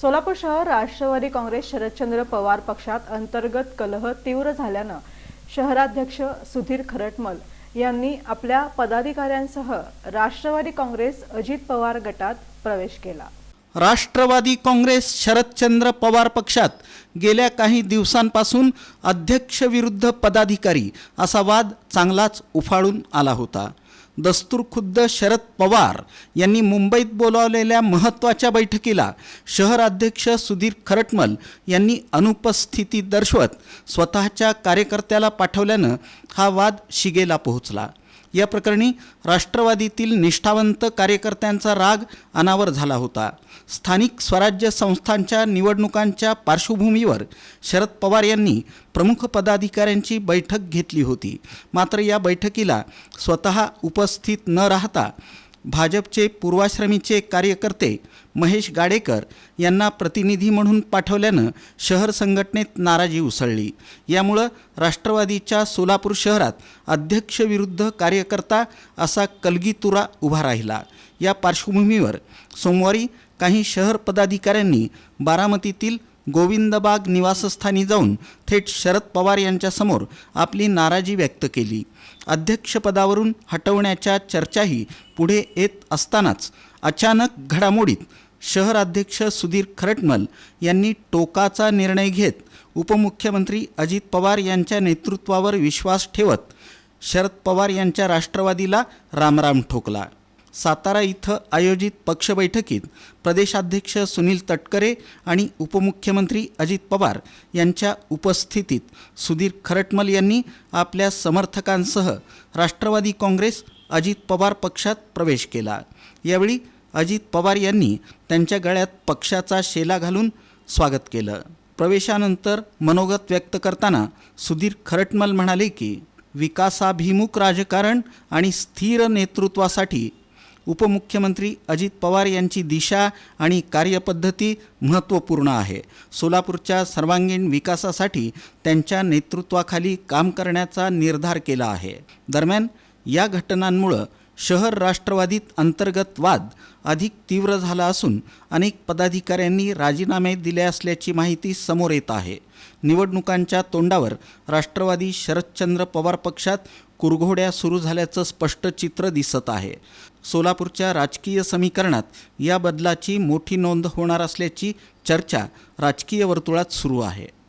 सोलापूर शहर राष्ट्रवादी काँग्रेस शरदचंद्र पवार पक्षात अंतर्गत कलह तीव्र झाल्यानं शहराध्यक्ष सुधीर खरटमल यांनी आपल्या पदाधिकाऱ्यांसह राष्ट्रवादी काँग्रेस अजित पवार गटात प्रवेश केला. राष्ट्रवादी काँग्रेस शरदचंद्र पवार पक्षात गेल्या काही दिवसांपासून अध्यक्ष विरुद्ध पदाधिकारी असा वाद चांगलाच उफाळून आला होता. दस्तूर खुद्द शरद पवार यांनी मुंबईत बोलावलेल्या महत्त्वाच्या बैठकीला शहराध्यक्ष सुधीर खरटमल यांनी अनुपस्थिती दर्शवत स्वतःच्या कार्यकर्त्याला पाठवल्यानं हा वाद शिगेला पोहोचला. या प्रकरणी राष्ट्रवादीतील निष्ठावंत कार्यकर्त्यांचा राग अनावर झाला होता. स्थानिक स्वराज्य संस्थांच्या निवडणुकांच्या पार्श्वभूमीवर शरद पवार यांनी प्रमुख पदाधिकाऱ्यांची बैठक घेतली होती. मात्र या बैठकीला स्वतः उपस्थित न राहता भाजपचे पूर्वाश्रमीचे कार्यकर्ते महेश गाडेकर यांना प्रतिनिधी म्हणून पाठवल्यानं शहर संघटनेत नाराजी उसळली. यामुळं राष्ट्रवादीच्या सोलापूर शहरात अध्यक्षविरुद्ध कार्यकर्ता असा कलगीतुरा उभा राहिला. या पार्श्वभूमीवर सोमवारी काही शहर पदाधिकाऱ्यांनी बारामतीतील गोविंदबाग निवासस्थानी जाऊन थेट शरद पवार यांच्यासमोर आपली नाराजी व्यक्त केली. अध्यक्षपदावरून हटवण्याच्या चर्चाही पुढे येत असतानाच अचानक घडामोडीत शहराध्यक्ष सुधीर खरटमल यांनी टोकाचा निर्णय घेत उपमुख्यमंत्री अजित पवार यांच्या नेतृत्वावर विश्वास ठेवत शरद पवार यांच्या राष्ट्रवादीला रामराम ठोकला. सातारा इथं आयोजित पक्ष बैठकीत प्रदेशाध्यक्ष सुनील तटकरे आणि उपमुख्यमंत्री अजित पवार यांच्या उपस्थितीत सुधीर खरटमल यांनी आपल्या समर्थकांसह राष्ट्रवादी काँग्रेस अजित पवार पक्षात प्रवेश केला. यावेळी अजित पवार यांनी त्यांच्या गळ्यात पक्षाचा शेला घालून स्वागत केलं. प्रवेशानंतर मनोगत व्यक्त करताना सुधीर खरटमल म्हणाले की विकासाभिमुख राजकारण आणि स्थिर नेतृत्वासाठी उपमुख्यमंत्री अजित पवार यांची दिशा आणि कार्यपद्धती महत्त्वपूर्ण आहे. सोलापूरच्या सर्वांगीण विकासासाठी त्यांच्या नेतृत्वाखाली काम करण्याचा निर्धार केला आहे. दरम्यान या घटनांमुळं शहर राष्ट्रवादीत अंतर्गत वाद अधिक तीव्र झाला असून अनेक पदाधिकाऱ्यांनी राजीनामे दिले असल्याची माहिती समोर येत आहे. निवडणुकांच्या तोंडावर राष्ट्रवादी शरदचंद्र पवार पक्षात कुरघोड्या सुरू झाल्याचं स्पष्ट चित्र दिसत आहे. सोलापूरच्या राजकीय समीकरणात या बदलाची मोठी नोंद होणार असल्याची चर्चा राजकीय वर्तुळात सुरू आहे.